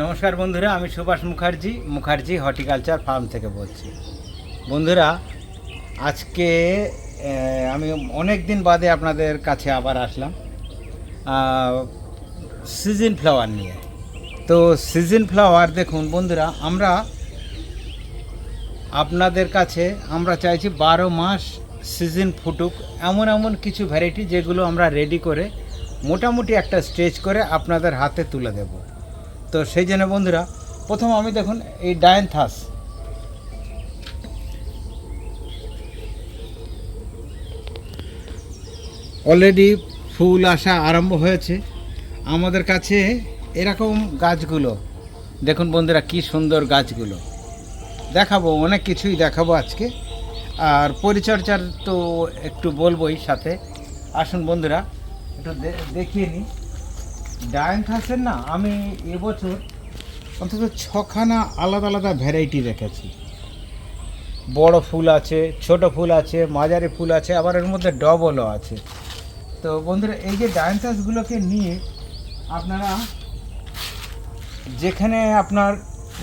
নমস্কার বন্ধুরা, আমি সুভাষ মুখার্জি মুখার্জি হর্টিকালচার ফার্ম থেকে বলছি। বন্ধুরা, আজকে আমি অনেক দিন বাদে আপনাদের কাছে আবার আসলাম সিজন ফ্লাওয়ার নিয়ে। তো সিজন ফ্লাওয়ার দেখুন বন্ধুরা, আমরা আপনাদের কাছে, আমরা চাইছি বারো মাস সিজন ফুটুক, এমন এমন কিছু ভ্যারাইটি যেগুলো আমরা রেডি করে, মোটামুটি একটা স্টেজ করে আপনাদের হাতে তুলে দেব। তো সেই জন্য বন্ধুরা, প্রথম আমি দেখুন এই ডায়ানথাস অলরেডি ফুল আসা আরম্ভ হয়েছে। আমাদের কাছে এরকম গাছগুলো, দেখুন বন্ধুরা কি সুন্দর গাছগুলো। দেখাবো, অনেক কিছুই দেখাবো আজকে। আর পরিচর্যার তো একটু বলবোই সাথে। আসুন বন্ধুরা, একটু দেখিয়ে নিই। ডায়ানথাসের না, আমি এবছর অন্তত ছখানা আলাদা আলাদা ভ্যারাইটি রেখেছি। বড় ফুল আছে, ছোট ফুল আছে, মাঝারি ফুল আছে, আবার এর মধ্যে ডবলও আছে। তো বন্ধুরা, এই যে ডায়ানথাসগুলোকে নিয়ে আপনারা যেখানে আপনার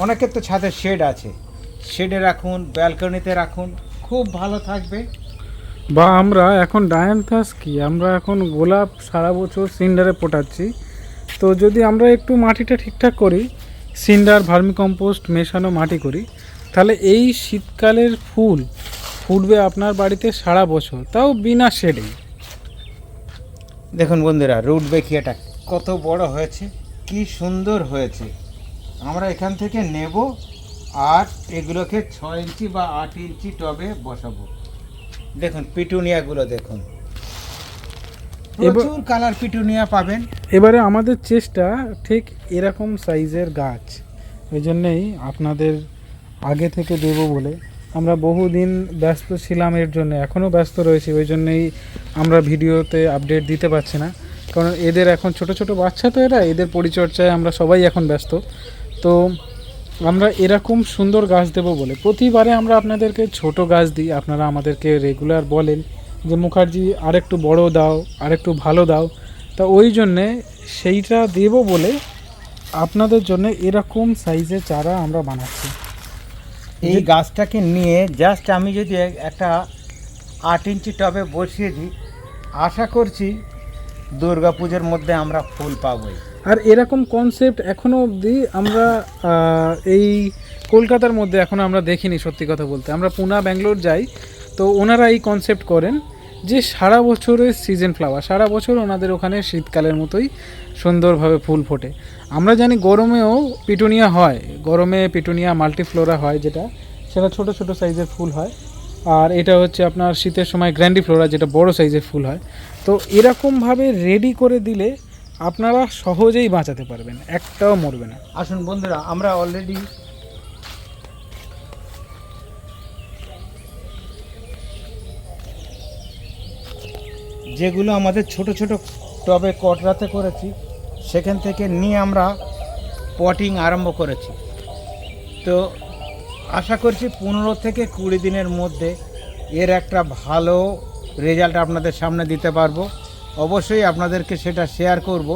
অনেকের তো ছাদের শেড আছে শেডে রাখুন ব্যালকনিতে রাখুন, খুব ভালো থাকবে। বা আমরা এখন ডায়ান্থাস কি? আমরা এখন গোলাপ সারা বছর সিন্ডারে পোটাচ্ছি। তো যদি আমরা একটু মাটিটা ঠিকঠাক করি, সিন্ডার, ভার্মিকম্পোস্ট মেশানো মাটি করি, তাহলে এই শীতকালের ফুল ফুটবে আপনার বাড়িতে সারা বছর, তাও বিনা শেডে দেখুন বন্ধুরা, রুট বেকিয়াটা কত বড় হয়েছে, কি সুন্দর হয়েছে। আমরা এখান থেকে নেব আর এগুলোকে ছয় ইঞ্চি বা আট ইঞ্চি টবে বসাবো। দেখুন, পিটুনিয়াগুলো দেখুন। প্রচুর কালার পিটুনিয়া পাবেন। এবারে আমাদের চেষ্টা ঠিক এরকম সাইজের গাছ। ওই জন্যেই আপনাদের আগে থেকে দেব বলে। আমরা বহুদিন ব্যস্ত ছিলাম এর জন্য এখনও ব্যস্ত রয়েছি ওই জন্যই আমরা ভিডিওতে আপডেট দিতে পারছি না। কারণ এদের এখন ছোট ছোট বাচ্চা তো এরা এদের পরিচর্যায় আমরা সবাই এখন ব্যস্ত। তো আমরা এরকম সুন্দর গাছ দেব বলে। প্রতিবারে আমরা আপনাদেরকে ছোট গাছ দিই আপনারা আমাদেরকে রেগুলার বলেন। যে মুখার্জি আরেকটু বড় দাও আরেকটু ভালো দাও তা ওই জন্যে সেইটা দেব বলে আপনাদের জন্য এরকম সাইজের চারা আমরা বানাচ্ছি। এই গাছটাকে নিয়ে জাস্ট আমি যদি একটা আট ইঞ্চি টবে বসিয়ে দিই আশা করছি দুর্গা পুজোর মধ্যে আমরা ফুল পাবোই। আর এরকম কনসেপ্ট এখনও অবধি আমরা এই কলকাতার মধ্যে এখনও আমরা দেখিনি সত্যি কথা বলতে। আমরা পুনা ব্যাঙ্গালোর যাই তো ওনারা এই কনসেপ্ট করেন যে সারা বছরের সিজন ফ্লাওয়ার সারা বছর ওনাদের ওখানে শীতকালের মতোই সুন্দরভাবে ফুল ফোটে। আমরা জানি গরমেও পিটুনিয়া হয়, গরমে পিটুনিয়া মাল্টিফ্লোরা হয় যেটা, সেটা ছোট ছোট সাইজের ফুল হয়। আর এটা হচ্ছে আপনার শীতের সময় গ্র্যান্ডিফ্লোরা যেটা বড় সাইজের ফুল হয়। তো এরকমভাবে রেডি করে দিলে আপনারা সহজেই বাঁচাতে পারবেন, একটাও মরবে না। আসুন বন্ধুরা, আমরা অলরেডি যেগুলো আমাদের ছোট ছোট টবে কটরাতে করেছি, সেখান থেকে নিয়ে আমরা পটিং আরম্ভ করেছি। তো আশা করছি পনেরো থেকে কুড়ি দিনের মধ্যে এর একটা ভালো রেজাল্ট আপনাদের সামনে দিতে পারব। অবশ্যই আপনাদেরকে সেটা শেয়ার করব।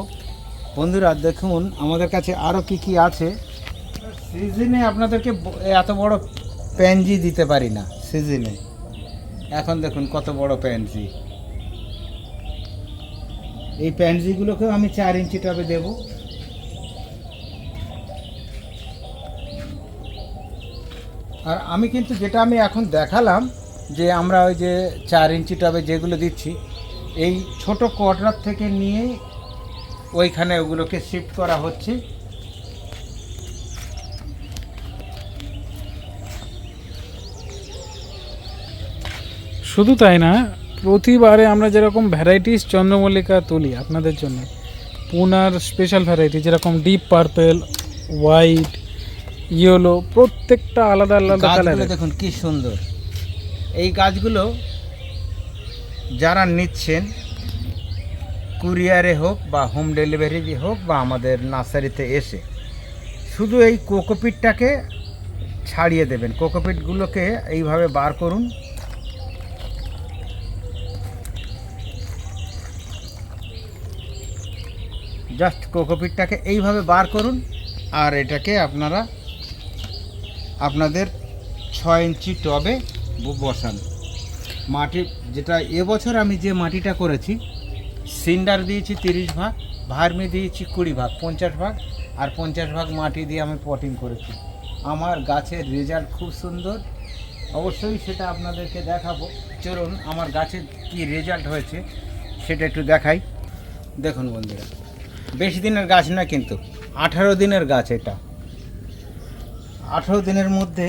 বন্ধুরা, দেখুন, আমাদের কাছে আরও কি কি আছে। সিজনে আপনাদেরকে এত বড় প্যানজি দিতে পারি না, সিজনে। এখন দেখুন কত বড় প্যানজি এই প্যানজিগুলোকেও আমি চার ইঞ্চি টবে দেব। আর আমি কিন্তু যেটা আমি এখন দেখালাম, যে আমরা ওই যে চার ইঞ্চি টবে যেগুলো দিচ্ছি, এই ছোট কোয়ার্টার থেকে নিয়েই ওইখানে ওগুলোকে শিফট করা হচ্ছে। শুধু তাই না প্রতিবারে আমরা যেরকম ভ্যারাইটিস চন্দ্রমল্লিকা তুলি আপনাদের জন্য পুনার স্পেশাল ভ্যারাইটি যেরকম ডিপ পার্পেল হোয়াইট ইয়েলো প্রত্যেকটা আলাদা আলাদা কালারের দেখুন কি সুন্দর। এই গাছগুলো যারা নিচ্ছেন কুরিয়ারে হোক বা হোম ডেলিভারি হোক বা আমাদের নার্সারিতে এসে শুধু এই কোকোপিটটাকে ছাড়িয়ে দেবেন। কোকোপিটগুলোকে এইভাবে বার করুন জাস্ট কোকোপিটটাকে এইভাবে বার করুন, আর এটাকে আপনারা আপনাদের ছয় ইঞ্চি টবে বসান। মাটি, যেটা এবছর আমি যে মাটিটা করেছি, সিন্ডার দিয়েছি তিরিশ ভাগ, ভার্মি দিয়েছি কুড়ি ভাগ, পঞ্চাশ ভাগ, আর পঞ্চাশ ভাগ মাটি দিয়ে আমি পটিং করেছি। আমার গাছের রেজাল্ট খুব সুন্দর। অবশ্যই সেটা আপনাদেরকে দেখাবো। চলুন, আমার গাছের কি রেজাল্ট হয়েছে সেটা একটু দেখাই। দেখুন বন্ধুরা। বেশি দিনের গাছ না কিন্তু, আঠারো দিনের গাছ এটা। আঠারো দিনের মধ্যে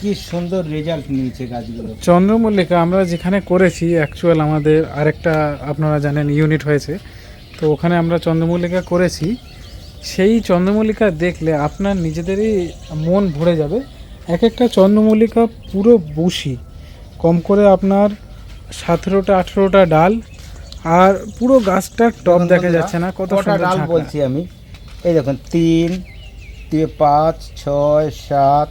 কি সুন্দর রেজাল্ট নিয়েছে গাছগুলো। চন্দ্রমল্লিকা, আমরা যেখানে করেছি অ্যাকচুয়াল আমাদের আরেকটা আপনারা জানেন ইউনিট হয়েছে। তো ওখানে আমরা চন্দ্রমল্লিকা করেছি। সেই চন্দ্রমল্লিকা দেখলে আপনার নিজেদেরই মন ভরে যাবে। এক একটা চন্দ্রমল্লিকা পুরো বুশি কম করে আপনার সতেরোটা, আঠেরোটা ডাল আর পুরো গাছটার টপ দেখা যাচ্ছে না কত ডাল বলছি আমি? এই দেখুন তিন পাঁচ ছয় সাত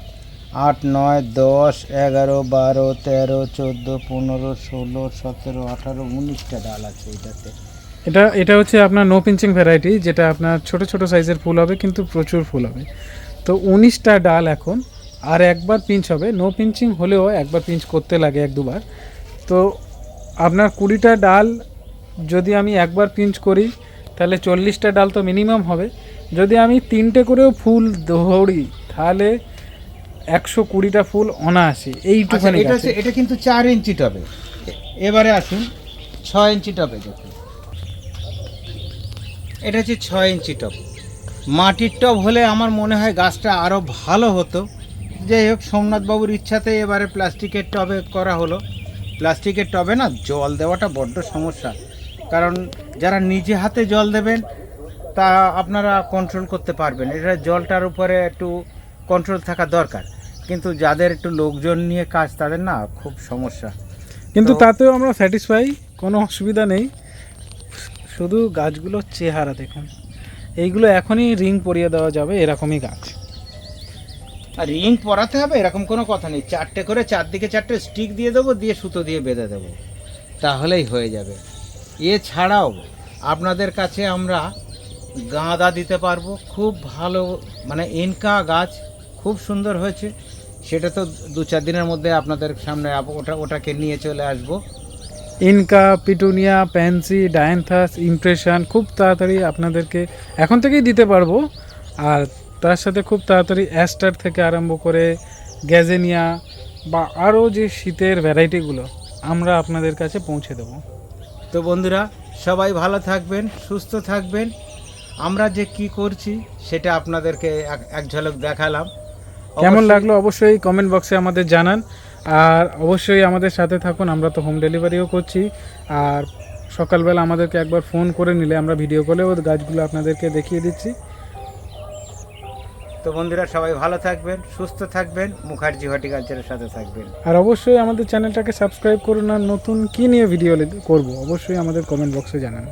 আট নয় দশ এগারো বারো তেরো চোদ্দ পনেরো ষোলো সতেরো আঠারো উনিশটা ডাল আছে এটাতে। এটা এটা হচ্ছে আপনার নো পিঞ্চিং ভ্যারাইটি যেটা আপনার ছোট ছোট সাইজের ফুল হবে কিন্তু প্রচুর ফুল হবে। তো উনিশটা ডাল এখন আর একবার পিঞ্চ হবে। নো পিঞ্চিং হলেও একবার পিঞ্চ করতে লাগে এক দুবার। তো আপনার কুড়িটা ডাল যদি আমি একবার পিঞ্চ করি তাহলে চল্লিশটা ডাল তো মিনিমাম হবে। যদি আমি তিনটে করেও ফুল ধরি তাহলে একশো কুড়িটা ফুল অনায়াসি। আচ্ছা এইটুখানি এটা এটা কিন্তু চার ইঞ্চি টবে। এবারে আসুন ছয় ইঞ্চি টবে দেখুন। এটা হচ্ছে ছয় ইঞ্চি টব। মাটির টব হলে আমার মনে হয় গাছটা আরও ভালো হতো। যাই হোক সোমনাথবাবুর ইচ্ছাতে এবারে প্লাস্টিকের টবে করা হলো। প্লাস্টিকের টবে না জল দেওয়াটা বড্ড সমস্যা। কারণ যারা নিজে হাতে জল দেবেন তা আপনারা কন্ট্রোল করতে পারবেন। এটা জলটার উপরে একটু কন্ট্রোল থাকা দরকার। কিন্তু যাদের একটু লোকজন নিয়ে কাজ তাদের না খুব সমস্যা। কিন্তু তাতেও আমরা স্যাটিসফাই কোনো অসুবিধা নেই। শুধু গাছগুলোর চেহারা দেখুন। এইগুলো এখনই রিং পরিয়ে দেওয়া যাবে এরকমই গাছ। আর রিং পরাতে হবে এরকম কোনো কথা নেই। চারটে করে চারদিকে চারটে স্টিক দিয়ে দেবো দিয়ে সুতো দিয়ে বেঁধে দেবো। তাহলেই হয়ে যাবে। এছাড়াও আপনাদের কাছে আমরা গাঁদা দিতে পারব। খুব ভালো মানে ইনকা গাছ খুব সুন্দর হয়েছে। সেটা তো দু চার দিনের মধ্যে আপনাদের সামনে ওটা, ওটাকে নিয়ে চলে আসব। ইনকা, পিটুনিয়া প্যান্সি ডায়ান্থাস ইমপ্রেশন খুব তাড়াতাড়ি আপনাদেরকে এখন থেকেই দিতে পারব। আর তার সাথে খুব তাড়াতাড়ি অ্যাস্টার থেকে আরম্ভ করে গ্যাজেনিয়া বা আরও যে শীতের ভ্যারাইটিগুলো আমরা আপনাদের কাছে পৌঁছে দেবো। তো বন্ধুরা সবাই ভালো থাকবেন সুস্থ থাকবেন। আমরা যে কি করছি সেটা আপনাদেরকে এক- এক ঝলক দেখালাম। কেমন লাগল অবশ্যই কমেন্ট বক্সে আমাদের জানান। আর অবশ্যই আমাদের সাথে থাকুন আমরা তো হোম ডেলিভারিও করছি। আর সকালবেলা আমাদেরকে একবার ফোন করে নিলে আমরা ভিডিও কলেও গাছগুলো আপনাদেরকে দেখিয়ে দিচ্ছি। তো বন্ধুরা, সবাই ভালো থাকবেন, সুস্থ থাকবেন, মুখার্জি হর্টিকালচারের সাথে থাকবেন। আর অবশ্যই আমাদের চ্যানেলটাকে সাবস্ক্রাইব করুন, আর নতুন কী নিয়ে ভিডিও করব, অবশ্যই আমাদের কমেন্ট বক্সে জানান।